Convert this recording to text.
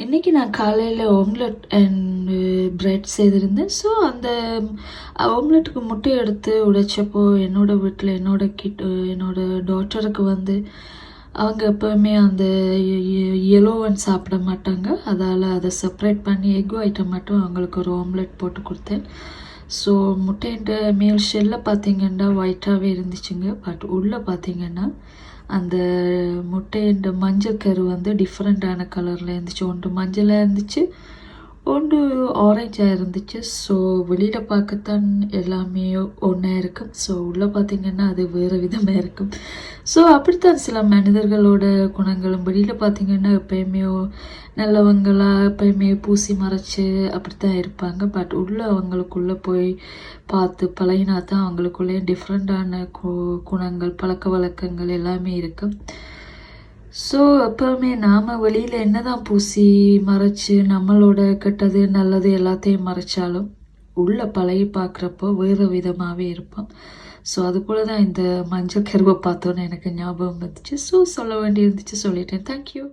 இன்றைக்கி நான் காலையில் ஓம்லெட் அண்ட் பிரெட் செய்திருந்தேன். ஸோ அந்த ஓம்லெட்டுக்கு முட்டை எடுத்து உடைச்சப்போ என்னோடய வீட்டில் என்னோட கிட் என்னோட uh, டாட்டருக்கு வந்து அவங்க எப்போவுமே அந்த எல்லோவன் சாப்பிட மாட்டாங்க. அதால் அதை செப்பரேட் பண்ணி எக் ஐட்டம் மட்டும் அவங்களுக்கு ஒரு ஓம்லெட் போட்டு கொடுத்தேன். ஸோ முட்டைன்ற மேல் ஷெல்ல பார்த்தீங்கன்னா ஒயிட்டாகவே இருந்துச்சுங்க. பட் உள்ளே பார்த்தீங்கன்னா அந்த முட்டைன்ற மஞ்சள் கரு வந்து டிஃப்ரெண்ட்டான கலரில் இருந்துச்சு. ஒன்று மஞ்சளாக இருந்துச்சு ஒன்று ஆரஞ்சாக இருந்துச்சு. ஸோ வெளியில் பார்க்கத்தான் எல்லாமே ஒன்றா இருக்கும். ஸோ உள்ளே பார்த்தீங்கன்னா அது வேறு விதமாக இருக்கும். ஸோ அப்படித்தான் சில மனிதர்களோட குணங்களும். வெளியில் பார்த்தீங்கன்னா எப்பயுமே நல்லவங்களாக எப்பயுமே பூசி மறைச்சு அப்படித்தான் இருப்பாங்க. பட் உள்ளே அவங்களுக்குள்ளே போய் பார்த்து பழகினா தான் அவங்களுக்குள்ளே டிஃப்ரெண்ட்டான கு குணங்கள் பழக்க வழக்கங்கள் எல்லாமே இருக்கும். ஸோ எப்போவுமே நாம் வெளியில் என்ன தான் பூசி மறைச்சு நம்மளோட கெட்டது நல்லது எல்லாத்தையும் மறைச்சாலும் உள்ளே பழகி பார்க்குறப்போ வேறு விதமாகவே இருப்போம். ஸோ அது போல் தான் இந்த மஞ்சள் கருவை பார்த்தோன்னு எனக்கு ஞாபகம் வந்துச்சு. ஸோ சொல்ல வேண்டி இருந்துச்சு சொல்லிட்டேன் தேங்க்யூ